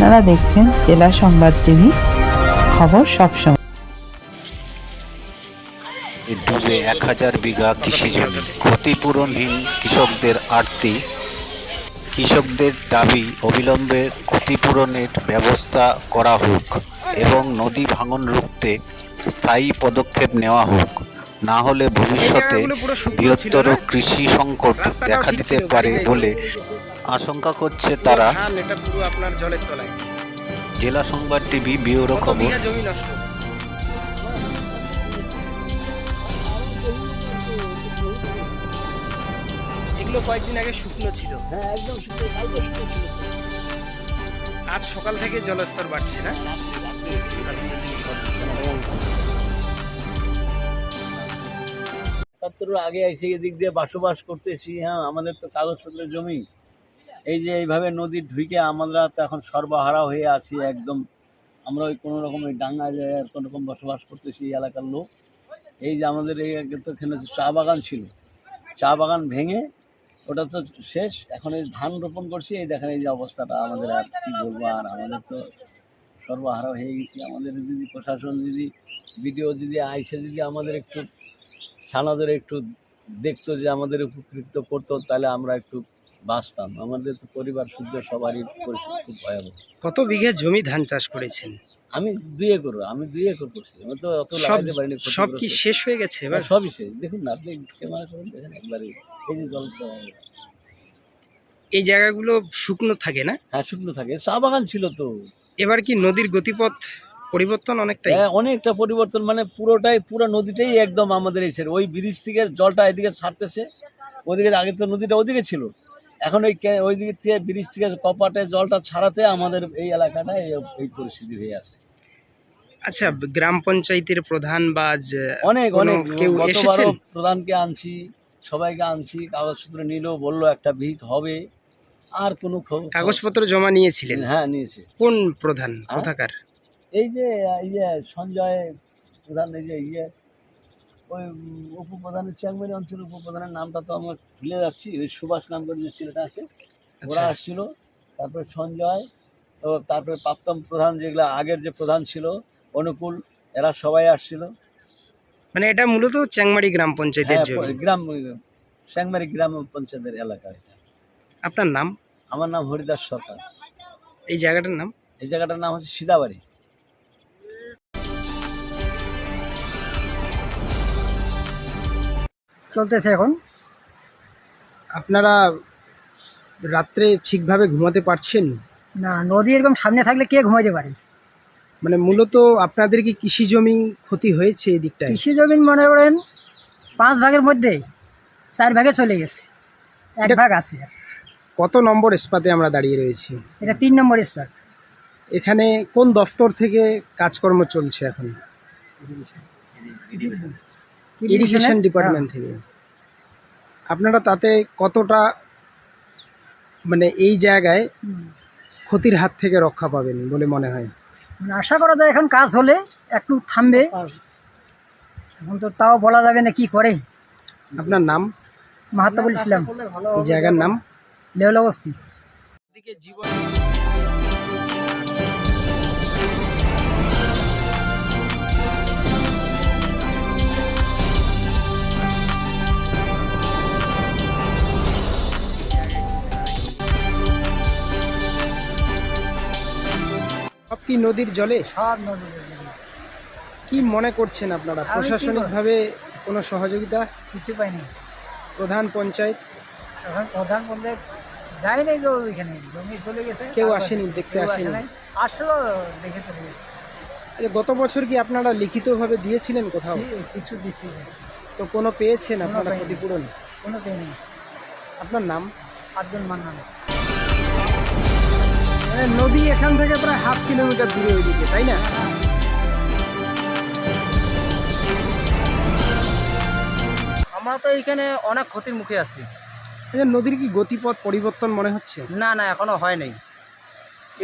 আপনারা দেখছেন জেলা সংবাদ টিভি খবর সবসময় ডুবে এক হাজার বিঘা কৃষি জমি। ক্ষতিপূরণহীন কৃষকদের আর্তি কৃষকদের দাবি অবিলম্বে ক্ষতিপূরণের ব্যবস্থা করা হোক এবং নদী ভাঙন রুখতে স্থায়ী পদক্ষেপ নেওয়া হোক। না হলে ভবিষ্যতে বৃহত্তর কৃষি সংকট দেখা দিতে পারে বলে আশঙ্কা করছে তারা। এটা পুরো আপনার জলের তলায়। জেলা সংবাদ টিভি কত খবর। জমি নষ্ট? এগুলো কয়েকদিন আগে শুকনো ছিল। হ্যাঁ একদম শুকনো ছিল। আজ সকাল থেকে জলস্তর বাড়ছে না? একাত্তরের আগে এসে এদিক দিয়ে বসবাস করতেছি হ্যাঁ আমাদের তো কাগজপত্রের জমি। এই যে এইভাবে নদীর ঢুকে আমরা তো এখন সর্বহারা হয়ে আছি একদম। আমরা ওই কোনো রকম ওই ডাঙ্গা জায়গায় কোনো রকম বসবাস করতেছি এই এলাকার লোক। এই যে আমাদের এই তো এখানে চা বাগান ছিল। চা বাগান ভেঙে ওটা তো শেষ। এখন এই ধান রোপণ করছি। এই দেখেন এই যে অবস্থাটা। আমাদের আর কী বলব? আর আমাদের তো সর্বহারা হয়ে গেছি। আমাদের যদি প্রশাসন যদি ভিডিও যদি আইসে, যদি আমাদের একটু সানাদের একটু দেখতো যে আমাদের উপকৃত করতো, তাহলে আমরা একটু বাঁচতাম। আমাদের তো পরিবার শুদ্ধ সবারই পরিস্থিতি খুব ভয়াবহ। কত বিঘা জমি ধান চাষ করেছেন? আমি দুই একর আমি দুই একর করছি। আমি তো অত সব লাগাতে পারিনি সব কি শেষ হয়ে গেছে এবার? সবই শেষ। দেখুন না আপনি ক্যামেরা করুন দেখেন একবারে এই যে জল এই জায়গাগুলো শুকনো থাকে না? হ্যাঁ শুকনো থাকে। চা বাগান ছিল তো। এবার কি নদীর গতিপথ পরিবর্তন অনেকটাই? হ্যাঁ অনেকটা পরিবর্তন মানে পুরোটাই পুরো নদীটাই একদম আমাদের এই ছেড়ে ওই ব্রিজ থেকে জলটা এদিকে ছাড়তেছে ওদিকে আগে তো নদীটা ওদিকে ছিল। এখন ওই ওই দিক থেকে ব্রিজ থেকে কপাটে জলটা ছাড়াতে আমাদের এই এলাকাটা এই এই পরিস্থিতি হয়ে আছে আচ্ছা গ্রাম পঞ্চায়েতের প্রধান বা যে- অনেক অনেক। কেউ এসেছেন? প্রধানকে আনছি সবাইকে আনছি কাগজপত্র নিল বলল একটা ভিত হবে আর কোনো কাগজপত্র জমা নিয়েছিলেন? হ্যাঁ নিয়েছে। কোন প্রধান? হ্যাঁ? কোথাকার? এই যে ইয়ে সঞ্জয় প্রধান এই যে ইয়ে ওই উপপ্রধানের চেয়ারম্যান অঞ্চল উপপ্রধানের নামটা তো আমার ভুলে যাচ্ছি। ওই সুভাষ নাম করে যে ছেলেটা আছে। ওরা আচ্ছা আসছিল তারপরে সঞ্জয় ও তারপরে প্রাক্তন প্রধান যেগুলো আগের যে প্রধান ছিল অনুকূল এরা সবাই আসছিল। মানে এটা মূলত চ্যাংমারি গ্রাম পঞ্চায়েতের হ্যাঁ, গ্রাম চ্যাংমারি গ্রাম পঞ্চায়েতের এলাকা এটা। আপনার নাম? আমার নাম হরিদাস সরকার। এই জায়গাটার নাম? এই জায়গাটার নাম হচ্ছে সিদাবাড়ি চলতেছে এখন। আপনারা রাত্রে ঠিকভাবে ঘুমাতে পারছেন? না নদী এরকম সামনে থাকলে কে ঘুমাইতে পারে? মানে মূলত আপনাদের কি কৃষি জমি ক্ষতি হয়েছে এই দিকটায়? কৃষি জমিন মনে করেন পাঁচ ভাগের মধ্যে চার ভাগে চলে গেছে। এক ভাগ আছে। কত নম্বর স্পাতে আমরা দাঁড়িয়ে রয়েছি? এটা তিন নম্বর স্পট এখানে কোন দফতর থেকে কাজকর্ম চলছে এখন? ইরিগেশন ডিপার্টমেন্ট থেকে। আপনারা তাতে কতটা মানে এই জায়গায় ক্ষতির হাত থেকে রক্ষা পাবেন বলে মনে হয়? মানে আশা করা যায় এখন কাজ হলে একটু থামবে। এখন তো তাও বলা যাবে না কি করে। আপনার নাম? মাহাত্তাবুল ইসলাম। এই জায়গার নাম? লেওলা বস্তি। কি নদীর জলে? সব নদী কি মনে করছেন আপনারা? আমি কি প্রশাসনিকভাবে কোনো সহযোগিতা? কিছু পাইনি। প্রধান পঞ্চায়েত? এখন প্রধান পঞ্চায়েত যাই নাই তো ওইখানে। জমি চলে গেছে কেউ আসেনি, দেখতে কেউ আসে আসেনি? নাই। আসলো দেখে চলে গেছে। আচ্ছা, গত বছর কি আপনারা লিখিতভাবে দিয়েছিলেন কোথাও? কি- কিছু দিছি না। তো কোনো পেয়েছেন আপনারা পাইনি। ক্ষতিপূরণ? কোনো পেয়ে নেই আপনার নাম? আটজন মান্না মানে নদী এখান থেকে প্রায় হাফ কিলোমিটার দূরে ওইদিকে তাই না? আমরা তো এখানে অনেক ক্ষতির মুখে আছি। নদীর কি গতিপথ পরিবর্তন মনে হচ্ছে? না না এখনও হয় নাই।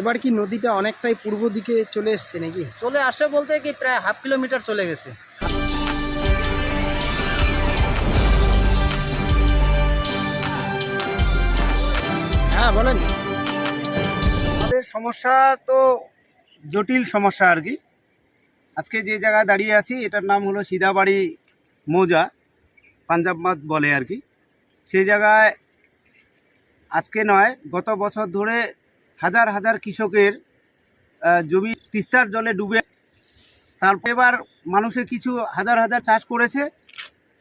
এবার কি নদীটা অনেকটাই পূর্ব দিকে চলে এসছে নাকি? চলে আসে বলতে কি প্রায় হাফ কিলোমিটার চলে গেছে। হ্যাঁ বলেন। সমস্যা তো জটিল সমস্যা আর কি। আজকে যে জায়গায় দাঁড়িয়ে আছি, এটার নাম হলো সিদাবাড়ি মৌজা, পাঞ্জাব মাত বলে আর কি। সেই জায়গায় আজকে নয়, গত বছর ধরে হাজার হাজার কৃষকের জমি তিস্তার জলে ডুবে। তারপর এবার মানুষে কিছু হাজার হাজার চাষ করেছে।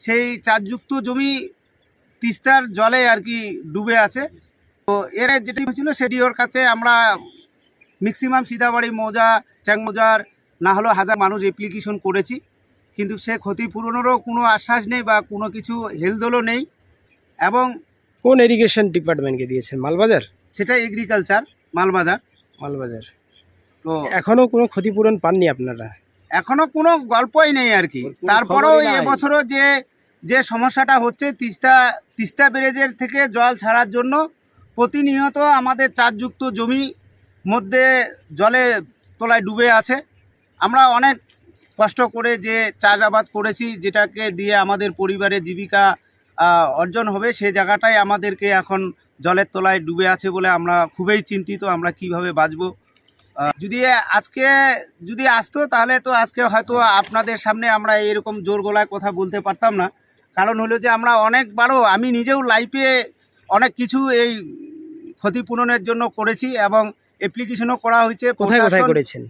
সেই চাষযুক্ত জমি তিস্তার জলে আর কি ডুবে আছে। তো এর যেটি হয়েছিল, সেটি ওর কাছে আমরা ম্যাক্সিমাম সীতাবাড়ি মৌজা চ্যাংমৌজার না হলেও হাজার মানুষ অ্যাপ্লিকেশন করেছি। কিন্তু সে ক্ষতিপূরণেরও কোনো আশ্বাস নেই বা কোনো কিছু হেলদোলও নেই। এবং কোন ইরিগেশন ডিপার্টমেন্টকে দিয়েছেন? মালবাজার? সেটা এগ্রিকালচার মালবাজার। মালবাজার। তো এখনও কোনো ক্ষতিপূরণ পাননি আপনারা? এখনও কোনো গল্পই নেই আর কি। তারপরেও এবছরও যে যে সমস্যাটা হচ্ছে তিস্তা তিস্তা ব্যারেজের থেকে জল ছাড়ার জন্য প্রতিনিয়ত আমাদের চাষযুক্ত জমি মধ্যে জলে তলায় ডুবে আছে। আমরা অনেক কষ্ট করে যে চাষাবাদ করেছি, যেটাকে দিয়ে আমাদের পরিবারের জীবিকা অর্জন হবে, সে জায়গাটাই আমাদেরকে এখন জলের তলায় ডুবে আছে বলে আমরা খুবই চিন্তিত, আমরা কীভাবে বাঁচবো। যদি আজকে, যদি আসতো তাহলে তো আজকে হয়তো আপনাদের সামনে আমরা এরকম জোর গলায় কথা বলতে পারতাম না। কারণ হলো যে আমরা অনেকবারও, আমি নিজেও লাইফে অনেক কিছু এই ক্ষতিপূরণের জন্য করেছি এবং অ্যাপ্লিকেশনও করা হয়েছে কোথায় কোথায় করেছেন?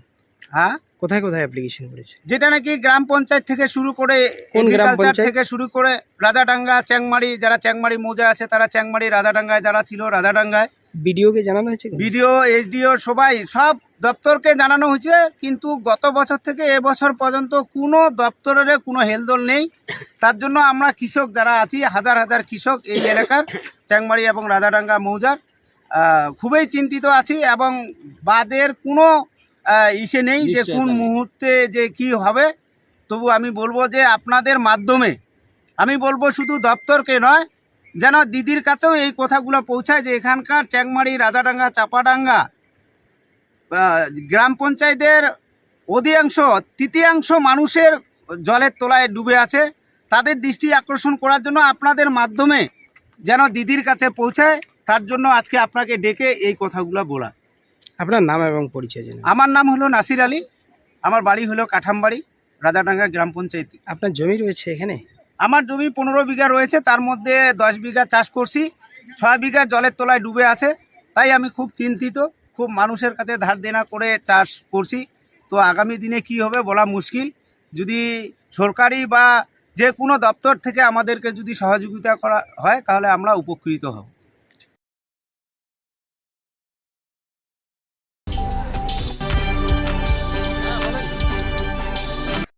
হ্যাঁ? কোথায় কোথায় অ্যাপ্লিকেশন করেছেন? যেটা নাকি গ্রাম পঞ্চায়েত থেকে শুরু করে এগ্রিকালচার থেকে শুরু করে রাজাডাঙ্গা চ্যাংমারি যারা চ্যাংমারি মৌজা আছে তারা চ্যাংমারি রাজাডাঙ্গায় যারা ছিল রাজাডাঙ্গায় বিডিওকে জানানো হয়েছে বিডিও এসডিও সবাই সব দপ্তরকে জানানো হয়েছে কিন্তু গত বছর থেকে এবছর পর্যন্ত কোনো দপ্তরের কোনো হেলদোল নেই। তার জন্য আমরা কৃষক যারা আছি হাজার হাজার কৃষক এই এলাকার চ্যাংমারি এবং রাজাডাঙ্গা মৌজার খুবই চিন্তিত আছি এবং বাদের কোনো ইসে নেই যে কোন মুহূর্তে যে কি হবে। তবু আমি বলব যে আপনাদের মাধ্যমে আমি বলব শুধু দপ্তরকে নয় যেন দিদির কাছেও এই কথাগুলো পৌঁছায় যে এখানকার চ্যাংমারি রাজাডাঙ্গা চাপাডাঙ্গা গ্রাম পঞ্চায়েতের অধিকাংশ তৃতীয়াংশ মানুষের জলের তলায় ডুবে আছে। তাদের দৃষ্টি আকর্ষণ করার জন্য আপনাদের মাধ্যমে যেন দিদির কাছে পৌঁছায়। তার জন্য আজকে আপনাকে ডেকে এই কথাগুলো বলা। আপনার নাম এবং পরিচয় জানান আমার নাম হলো নাসির আলী। আমার বাড়ি হলো কাঠামবাড়ি রাজাডাঙ্গা গ্রাম পঞ্চায়েত। আপনার জমি রয়েছে এখানে? আমার জমি পনেরো বিঘা রয়েছে তার মধ্যে দশ বিঘা চাষ করছি। ছয় বিঘা জলের তলায় ডুবে আছে তাই আমি খুব চিন্তিত খুব মানুষের কাছে ধার দেনা করে চাষ করছি। তো আগামী দিনে কি হবে বলা মুশকিল। যদি সরকারি বা যে কোনো দপ্তর থেকে আমাদেরকে যদি সহযোগিতা করা হয় তাহলে আমরা উপকৃত হব।